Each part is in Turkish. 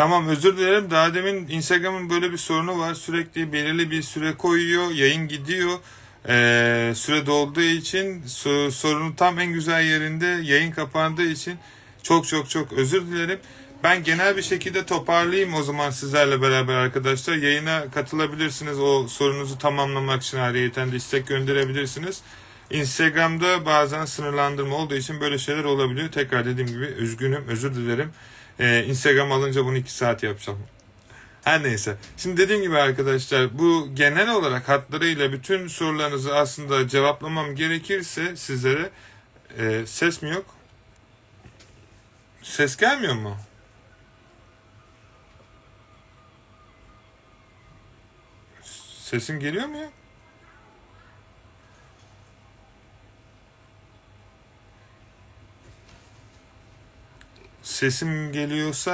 Tamam özür dilerim. Daha demin Instagram'ın böyle bir sorunu var. Sürekli belirli bir süre koyuyor. Yayın gidiyor. Ee, süre dolduğu için so- sorunun tam en güzel yerinde yayın kapandığı için çok çok çok özür dilerim. Ben genel bir şekilde toparlayayım o zaman sizlerle beraber arkadaşlar. Yayına katılabilirsiniz. O sorunuzu tamamlamak için ayrıyeten de istek gönderebilirsiniz. Instagram'da bazen sınırlandırma olduğu için böyle şeyler olabiliyor. Tekrar dediğim gibi üzgünüm, özür dilerim. Ee, Instagram alınca bunu 2 saat yapacağım. Her neyse. Şimdi dediğim gibi arkadaşlar bu genel olarak hatlarıyla bütün sorularınızı aslında cevaplamam gerekirse sizlere e, ses mi yok? Ses gelmiyor mu? Sesim geliyor mu ya? Sesim geliyorsa...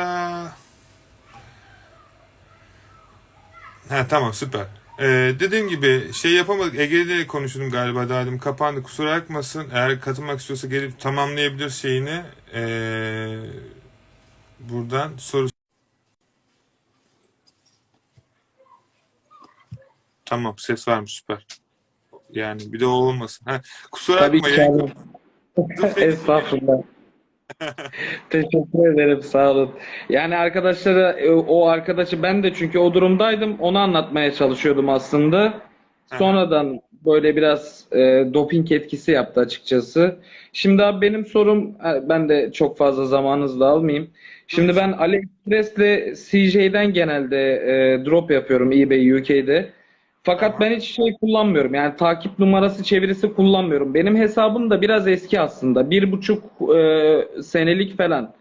Ha tamam süper. Ee, dediğim gibi şey yapamadık. Ege'de konuştum galiba daha demin. Kapandı. Kusura bakmasın. Eğer katılmak istiyorsa gelip tamamlayabilir şeyini. Ee, buradan soru Tamam ses varmış süper. Yani bir de o olmasın. Ha, kusura Tabii bakma. ki abi. Dur, Estağfurullah. Teşekkür ederim sağ olun. Yani arkadaşlara e, o arkadaşı ben de çünkü o durumdaydım onu anlatmaya çalışıyordum aslında. Sonradan böyle biraz e, doping etkisi yaptı açıkçası. Şimdi abi benim sorum e, ben de çok fazla zamanınızı da almayayım. Şimdi ben AliExpress'le CJ'den genelde e, drop yapıyorum eBay UK'de. Fakat ben hiç şey kullanmıyorum. Yani takip numarası çevirisi kullanmıyorum. Benim hesabım da biraz eski aslında. Bir buçuk e, senelik falan.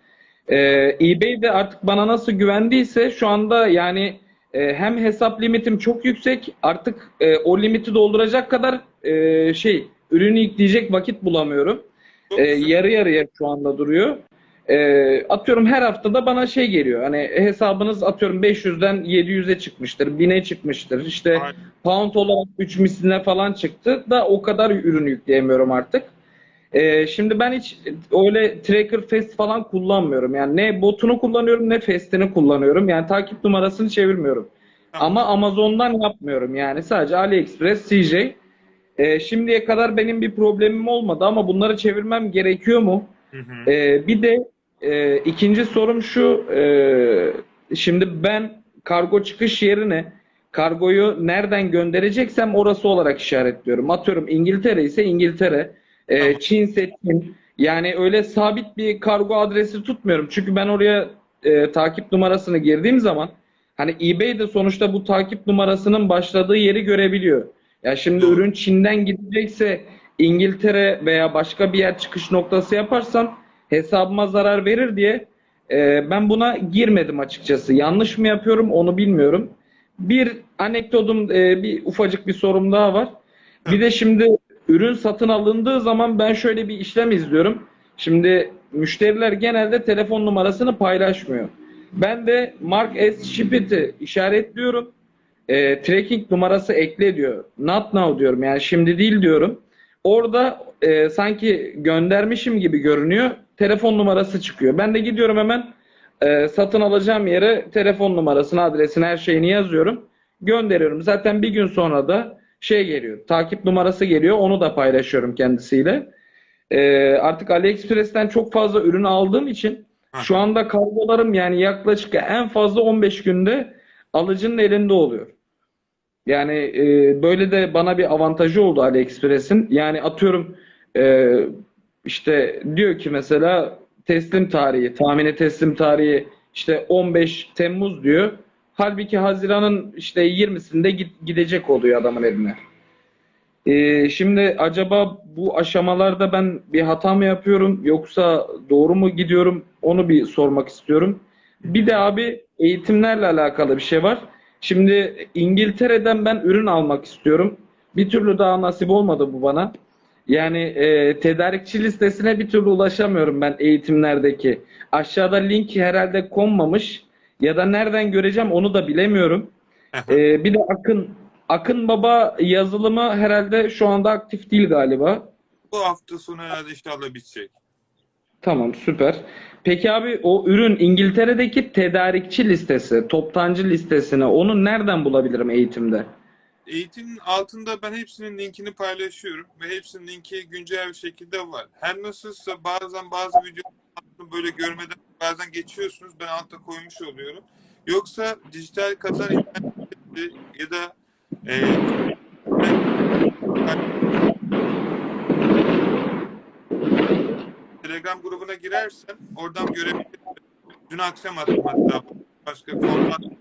E, eBay de artık bana nasıl güvendiyse şu anda yani e, hem hesap limitim çok yüksek. Artık e, o limiti dolduracak kadar e, şey ürünü yükleyecek vakit bulamıyorum. E, yarı yarıya şu anda duruyor. E, atıyorum her haftada bana şey geliyor. Hani hesabınız atıyorum 500'den 700'e çıkmıştır, 1000'e çıkmıştır. İşte Aynen. pound olarak 3 misline falan çıktı da o kadar ürün yükleyemiyorum artık. E, şimdi ben hiç öyle Tracker Fest falan kullanmıyorum. Yani ne botunu kullanıyorum ne Fest'ini kullanıyorum. Yani takip numarasını çevirmiyorum. Tamam. Ama Amazon'dan yapmıyorum yani. Sadece AliExpress, CJ. E, şimdiye kadar benim bir problemim olmadı ama bunları çevirmem gerekiyor mu? Hı hı. Ee, bir de e, ikinci sorum şu. e, şimdi ben kargo çıkış yerine kargoyu nereden göndereceksem orası olarak işaretliyorum. Atıyorum İngiltere ise İngiltere, e. Çin ise Çin. Yani öyle sabit bir kargo adresi tutmuyorum. Çünkü ben oraya e, takip numarasını girdiğim zaman hani eBay de sonuçta bu takip numarasının başladığı yeri görebiliyor. Ya şimdi ürün Çin'den gidecekse İngiltere veya başka bir yer çıkış noktası yaparsam hesabıma zarar verir diye e, ben buna girmedim açıkçası. Yanlış mı yapıyorum onu bilmiyorum. Bir anekdotum, e, bir ufacık bir sorum daha var. Bir de şimdi ürün satın alındığı zaman ben şöyle bir işlem izliyorum. Şimdi müşteriler genelde telefon numarasını paylaşmıyor. Ben de Mark S. Shipit'i işaretliyorum. E, tracking numarası ekle diyor. Not now diyorum yani şimdi değil diyorum. Orada e, sanki göndermişim gibi görünüyor. Telefon numarası çıkıyor. Ben de gidiyorum hemen e, satın alacağım yere telefon numarasını, adresini, her şeyini yazıyorum. Gönderiyorum. Zaten bir gün sonra da şey geliyor. Takip numarası geliyor. Onu da paylaşıyorum kendisiyle. E, artık AliExpress'ten çok fazla ürün aldığım için şu anda kargolarım yani yaklaşık en fazla 15 günde alıcının elinde oluyor. Yani e, böyle de bana bir avantajı oldu AliExpress'in. Yani atıyorum e, işte diyor ki mesela teslim tarihi, tahmini teslim tarihi işte 15 Temmuz diyor. Halbuki Haziran'ın işte 20'sinde git- gidecek oluyor adamın eline. E, şimdi acaba bu aşamalarda ben bir hata mı yapıyorum yoksa doğru mu gidiyorum onu bir sormak istiyorum. Bir de abi eğitimlerle alakalı bir şey var. Şimdi İngiltere'den ben ürün almak istiyorum. Bir türlü daha nasip olmadı bu bana. Yani e, tedarikçi listesine bir türlü ulaşamıyorum ben eğitimlerdeki. Aşağıda link herhalde konmamış ya da nereden göreceğim onu da bilemiyorum. E, bir de Akın Akın Baba yazılımı herhalde şu anda aktif değil galiba. Bu hafta sonu herhalde inşallah bitecek. Tamam süper. Peki abi o ürün İngiltere'deki tedarikçi listesi, toptancı listesine onu nereden bulabilirim eğitimde? Eğitimin altında ben hepsinin linkini paylaşıyorum ve hepsinin linki güncel bir şekilde var. Her nasılsa bazen bazı videoları böyle görmeden bazen geçiyorsunuz. Ben altta koymuş oluyorum. Yoksa dijital kazan ya da e, Telegram grubuna girersen oradan görebilirsin. Dün akşam attım hatta başka konular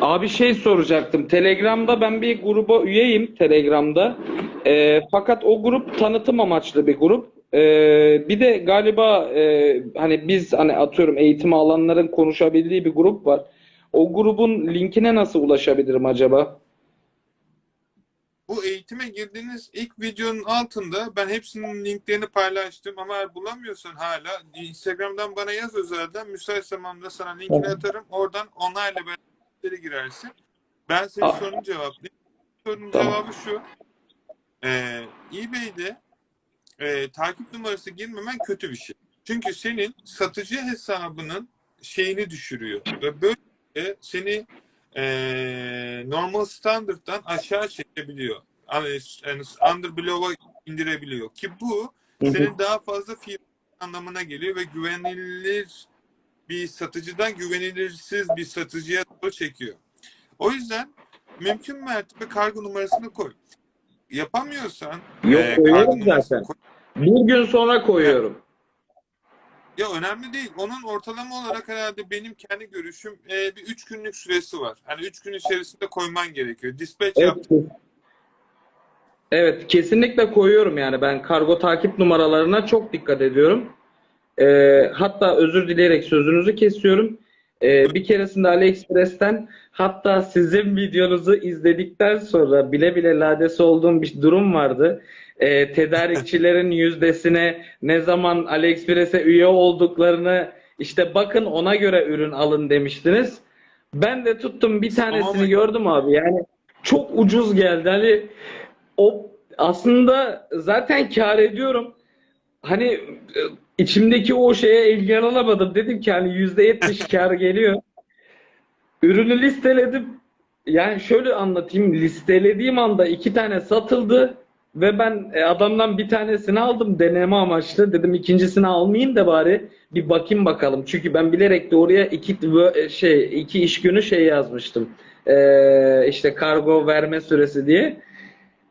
Abi şey soracaktım. Telegram'da ben bir gruba üyeyim Telegram'da. Ee, fakat o grup tanıtım amaçlı bir grup. Ee, bir de galiba e, hani biz hani atıyorum eğitim alanların konuşabildiği bir grup var. O grubun linkine nasıl ulaşabilirim acaba? Bu eğitime girdiğiniz ilk videonun altında ben hepsinin linklerini paylaştım ama eğer bulamıyorsan hala Instagram'dan bana yaz özelden müsait zamanda sana linkini atarım. Oradan onayla beraber girersin. Ben senin Aa. sorunu cevaplayayım. Sorunun Tamam. cevabı şu. Ee, eBay'de e, takip numarası girmemen kötü bir şey. Çünkü senin satıcı hesabının şeyini düşürüyor. Ve böyle seni e, normal standarttan aşağı çekebiliyor. Yani, yani under below'a indirebiliyor. Ki bu senin daha fazla fiyat anlamına geliyor ve güvenilir bir satıcıdan güvenilirsiz bir satıcıya doğru çekiyor. O yüzden mümkün mertebe kargo numarasını koy. Yapamıyorsan Yok, e, koyuyorum zaten. koy. Bir gün sonra koyuyorum. Ya önemli değil. Onun ortalama olarak herhalde benim kendi görüşüm e, bir üç günlük süresi var. Hani üç gün içerisinde koyman gerekiyor. Dispatch Evet. yaptım. Evet, kesinlikle koyuyorum yani ben kargo takip numaralarına çok dikkat ediyorum. Ee, hatta özür dileyerek sözünüzü kesiyorum. Ee, bir keresinde AliExpress'ten hatta sizin videonuzu izledikten sonra bile bile ladesi olduğum bir durum vardı. Ee, tedarikçilerin yüzdesine ne zaman AliExpress'e üye olduklarını işte bakın ona göre ürün alın demiştiniz. Ben de tuttum bir tanesini Ama- gördüm abi. Yani çok ucuz geldi. Hani o aslında zaten kâr ediyorum. Hani e, içimdeki o şeye engel alamadım. Dedim ki hani %70 kâr geliyor. Ürünü listeledim. Yani şöyle anlatayım. Listelediğim anda iki tane satıldı ve ben e, adamdan bir tanesini aldım deneme amaçlı. Dedim ikincisini almayayım da bari bir bakayım bakalım. Çünkü ben bilerek de oraya iki e, şey iki iş günü şey yazmıştım. Ee, işte kargo verme süresi diye.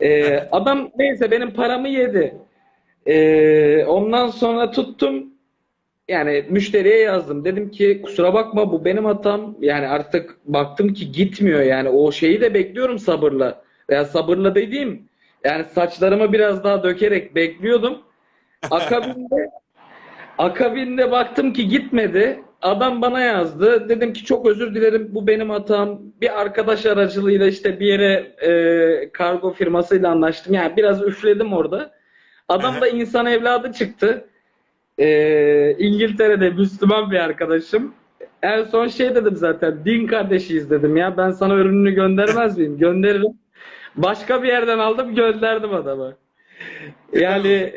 Ee, adam neyse benim paramı yedi. Ee, ondan sonra tuttum yani müşteriye yazdım. Dedim ki kusura bakma bu benim hatam. Yani artık baktım ki gitmiyor yani o şeyi de bekliyorum sabırla. Ya sabırla dediğim yani saçlarımı biraz daha dökerek bekliyordum. Akabinde akabinde baktım ki gitmedi. Adam bana yazdı. Dedim ki çok özür dilerim bu benim hatam. Bir arkadaş aracılığıyla işte bir yere e, kargo firmasıyla anlaştım. Yani biraz üfledim orada. Adam da insan evladı çıktı. Ee, İngiltere'de Müslüman bir arkadaşım. En son şey dedim zaten din kardeşiyiz dedim ya ben sana ürününü göndermez miyim? Gönderirim. Başka bir yerden aldım gönderdim adama. Yani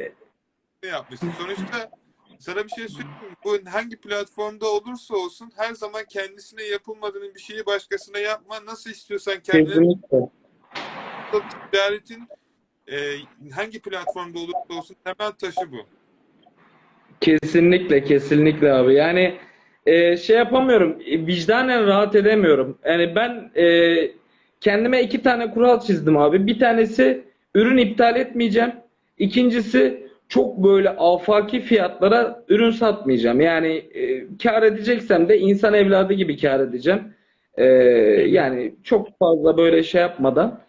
Ne yapmışsın? Sonuçta sana bir şey söyleyeyim mi? Bu hangi platformda olursa olsun her zaman kendisine yapılmadığını bir şeyi başkasına yapma. Nasıl istiyorsan kendine kesinlikle. ticaretin e, hangi platformda olursa olsun temel taşı bu. Kesinlikle kesinlikle abi. Yani e, şey yapamıyorum. e, Vicdanen rahat edemiyorum. Yani ben e, kendime iki tane kural çizdim abi. Bir tanesi ürün iptal etmeyeceğim. İkincisi çok böyle afaki fiyatlara ürün satmayacağım. Yani e, kar edeceksem de insan evladı gibi kar edeceğim. E, yani çok fazla böyle şey yapmadan.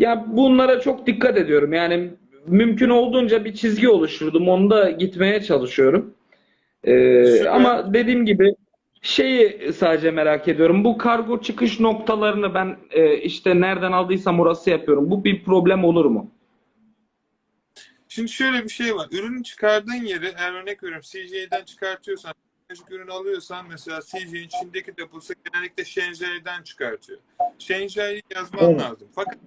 Ya bunlara çok dikkat ediyorum. Yani mümkün olduğunca bir çizgi oluşturdum. Onda gitmeye çalışıyorum. Ee, Süper. ama dediğim gibi şeyi sadece merak ediyorum. Bu kargo çıkış noktalarını ben e, işte nereden aldıysam orası yapıyorum. Bu bir problem olur mu? Şimdi şöyle bir şey var. Ürünü çıkardığın yeri eğer örnek veriyorum CJ'den çıkartıyorsan teknolojik ürün alıyorsan mesela CJ'in Çin'deki deposu genellikle Shenzhen'den çıkartıyor. Shenzhen'i yazman Evet. lazım. Fakat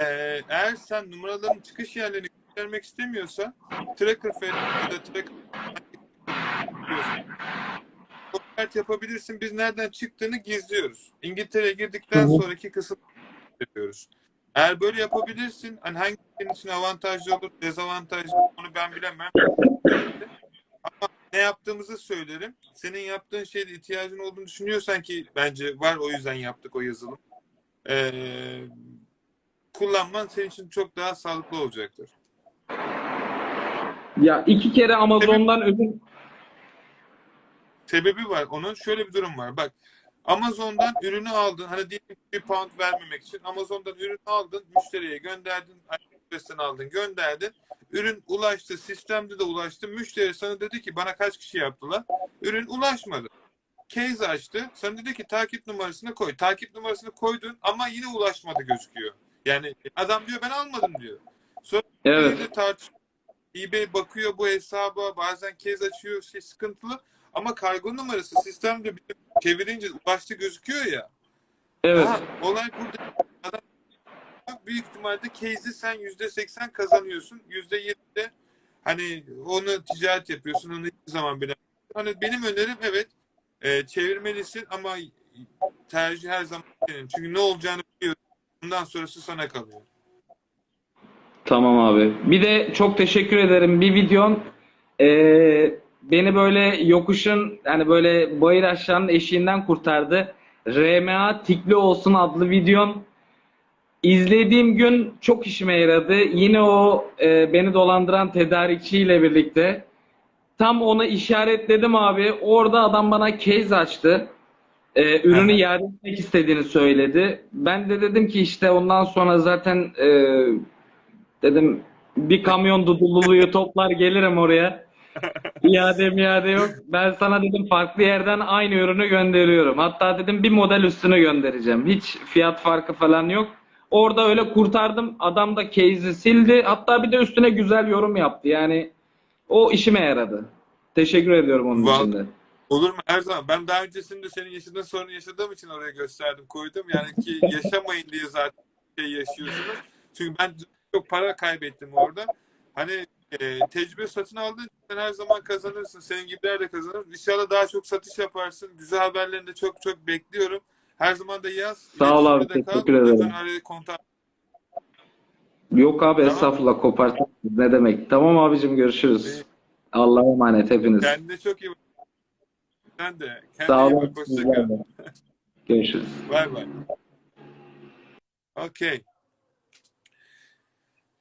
eee, eğer sen numaraların çıkış yerlerini vermek istemiyorsa tracker ya da tracker Konvert yapabilirsin. Biz nereden çıktığını gizliyoruz. İngiltere'ye girdikten Hı hı. sonraki kısım yapıyoruz. Eğer böyle yapabilirsin, hani hangi için avantajlı olur, dezavantajlı onu ben bilemem. Ama ne yaptığımızı söylerim. Senin yaptığın şeyde ihtiyacın olduğunu düşünüyorsan ki bence var o yüzden yaptık o yazılım. Ee, kullanman senin için çok daha sağlıklı olacaktır. Ya iki kere Amazon'dan ürün sebebi var onun. Şöyle bir durum var. Bak Amazon'dan ürünü aldın. Hani diyelim bir pound vermemek için Amazon'dan ürünü aldın. Müşteriye gönderdin. Adresten aldın gönderdin. Ürün ulaştı. Sistemde de ulaştı. Müşteri sana dedi ki bana kaç kişi yaptılar. Ürün ulaşmadı. Case açtı. Sana dedi ki takip numarasını koy. Takip numarasını koydun ama yine ulaşmadı gözüküyor. Yani adam diyor ben almadım diyor. Sonra evet tartış eBay bakıyor bu hesaba bazen kez açıyor şey sıkıntılı ama kargo numarası sistemde çevirince başta gözüküyor ya. evet Ha, olay burada. Adam büyük ihtimalle case'i sen yüzde seksen kazanıyorsun. Yüzde yirmi hani onu ticaret yapıyorsun. Onu hiçbir zaman bile. Hani benim önerim evet e, çevirmelisin ama tercih her zaman senin. Çünkü ne olacağını biliyorsun. Bundan sonrası sana kalıyor. Tamam abi. Bir de çok teşekkür ederim. Bir videon eee, beni böyle yokuşun yani böyle bayır aşağının eşiğinden kurtardı. RMA Tikli Olsun adlı videon. İzlediğim gün çok işime yaradı. Yine o eee, beni dolandıran tedarikçiyle birlikte. Tam onu işaretledim abi. Orada adam bana case açtı. Ee, ürünü Aha. iade etmek istediğini söyledi. Ben de dedim ki işte ondan sonra zaten e, dedim bir kamyon dudululuyu toplar gelirim oraya. İade miade yok. Ben sana dedim farklı yerden aynı ürünü gönderiyorum. Hatta dedim bir model üstünü göndereceğim. Hiç fiyat farkı falan yok. Orada öyle kurtardım. Adam da case'i sildi. Hatta bir de üstüne güzel yorum yaptı. Yani o işime yaradı. Teşekkür ediyorum onun Vallahi- için de. Olur mu? Her zaman. Ben daha öncesinde senin yaşadığın sorunu yaşadığım için oraya gösterdim, koydum. Yani ki yaşamayın diye zaten şey yaşıyorsunuz. Çünkü ben çok para kaybettim orada. Hani e, tecrübe satın aldın sen her zaman kazanırsın. Senin gibiler de kazanır. İnşallah daha çok satış yaparsın. Güzel haberlerini de çok çok bekliyorum. Her zaman da yaz. Sağ ol abi, teşekkür ederim. Kontak. Yok abi Tamam. estağfurullah kopartın. Ne demek? Tamam abicim görüşürüz. İyi. Allah'a emanet hepiniz. Kendine çok iyi bak. Sen de. Sağ olun. bak. Hoşça sizler kal. de. Görüşürüz. Bay bay. Okey.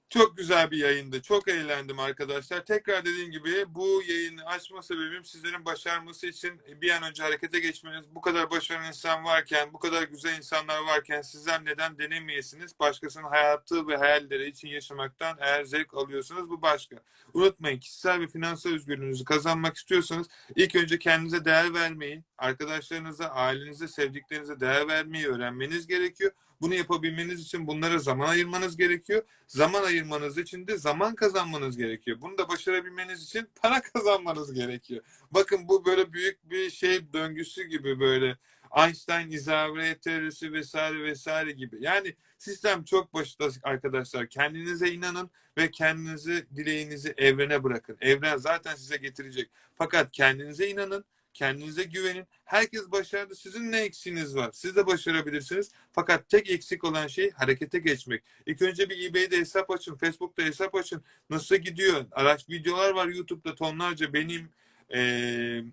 Çok güzel bir yayındı. Çok eğlendim arkadaşlar. Tekrar dediğim gibi bu yayını açma sebebim sizlerin başarması için bir an önce harekete geçmeniz. Bu kadar başarılı insan varken, bu kadar güzel insanlar varken sizler neden denemeyesiniz? Başkasının hayatı ve hayalleri için yaşamaktan eğer zevk alıyorsanız bu başka. Unutmayın kişisel ve finansal özgürlüğünüzü kazanmak istiyorsanız ilk önce kendinize değer vermeyi, arkadaşlarınıza, ailenize, sevdiklerinize değer vermeyi öğrenmeniz gerekiyor. Bunu yapabilmeniz için bunlara zaman ayırmanız gerekiyor. Zaman ayırmanız için de zaman kazanmanız gerekiyor. Bunu da başarabilmeniz için para kazanmanız gerekiyor. Bakın bu böyle büyük bir şey döngüsü gibi böyle Einstein izahı teorisi vesaire vesaire gibi. Yani sistem çok basit arkadaşlar. Kendinize inanın ve kendinizi dileğinizi evrene bırakın. Evren zaten size getirecek. Fakat kendinize inanın, kendinize güvenin. Herkes başardı. Sizin ne eksiğiniz var? Siz de başarabilirsiniz. Fakat tek eksik olan şey harekete geçmek. İlk önce bir eBay'de hesap açın, Facebook'ta hesap açın. Nasıl gidiyor? Araç videolar var YouTube'da tonlarca. Benim eee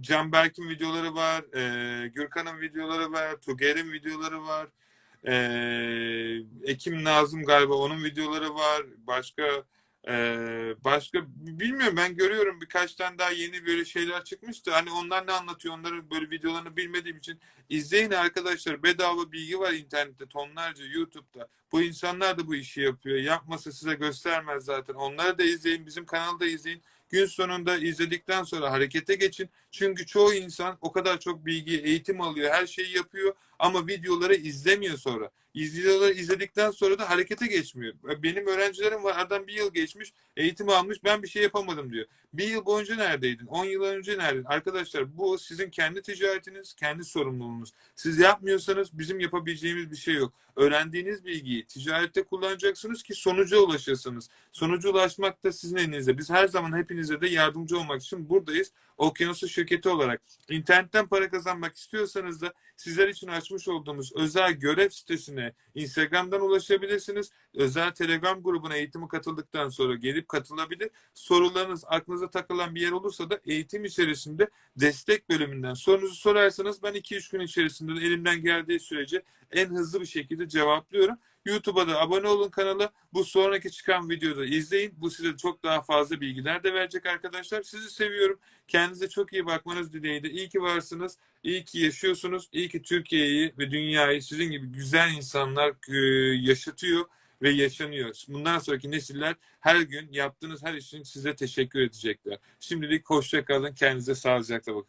Can Berk'in videoları var, eee Gürkan'ın videoları var, Tuger'in videoları var. Eee Ekim Nazım galiba onun videoları var. Başka eee, başka bilmiyorum ben görüyorum birkaç tane daha yeni böyle şeyler çıkmıştı. Hani onlar ne anlatıyor onların böyle videolarını bilmediğim için izleyin arkadaşlar. Bedava bilgi var internette tonlarca YouTube'da. Bu insanlar da bu işi yapıyor. Yapmasa size göstermez zaten. Onları da izleyin. Bizim kanalı da izleyin. Gün sonunda izledikten sonra harekete geçin. Çünkü çoğu insan o kadar çok bilgi, eğitim alıyor, her şeyi yapıyor ama videoları izlemiyor sonra. Videoları izledikten sonra da harekete geçmiyor. Benim öğrencilerim var aradan bir yıl geçmiş eğitim almış ben bir şey yapamadım diyor. Bir yıl boyunca neredeydin? 10 yıl önce neredeydin? Arkadaşlar bu sizin kendi ticaretiniz, kendi sorumluluğunuz. Siz yapmıyorsanız bizim yapabileceğimiz bir şey yok. Öğrendiğiniz bilgiyi ticarette kullanacaksınız ki sonuca ulaşırsınız. Sonuca ulaşmak da sizin elinizde. Biz her zaman hepinize de yardımcı olmak için buradayız. Okyanusu şirketi olarak. İnternetten para kazanmak istiyorsanız da sizler için açmış olduğumuz özel görev sitesine Instagram'dan ulaşabilirsiniz. Özel Telegram grubuna eğitime katıldıktan sonra gelip katılabilir. Sorularınız aklınıza takılan bir yer olursa da eğitim içerisinde destek bölümünden sorunuzu sorarsanız ben 2-3 gün içerisinde de elimden geldiği sürece en hızlı bir şekilde cevaplıyorum. YouTube'a da abone olun kanala. Bu sonraki çıkan videoda izleyin. Bu size çok daha fazla bilgiler de verecek arkadaşlar. Sizi seviyorum. Kendinize çok iyi bakmanız dileğiyle. İyi ki varsınız. İyi ki yaşıyorsunuz. İyi ki Türkiye'yi ve dünyayı sizin gibi güzel insanlar e, yaşatıyor ve yaşanıyor. Bundan sonraki nesiller her gün yaptığınız her için size teşekkür edecekler. Şimdilik hoşça kalın. Kendinize sağlıcakla bakın.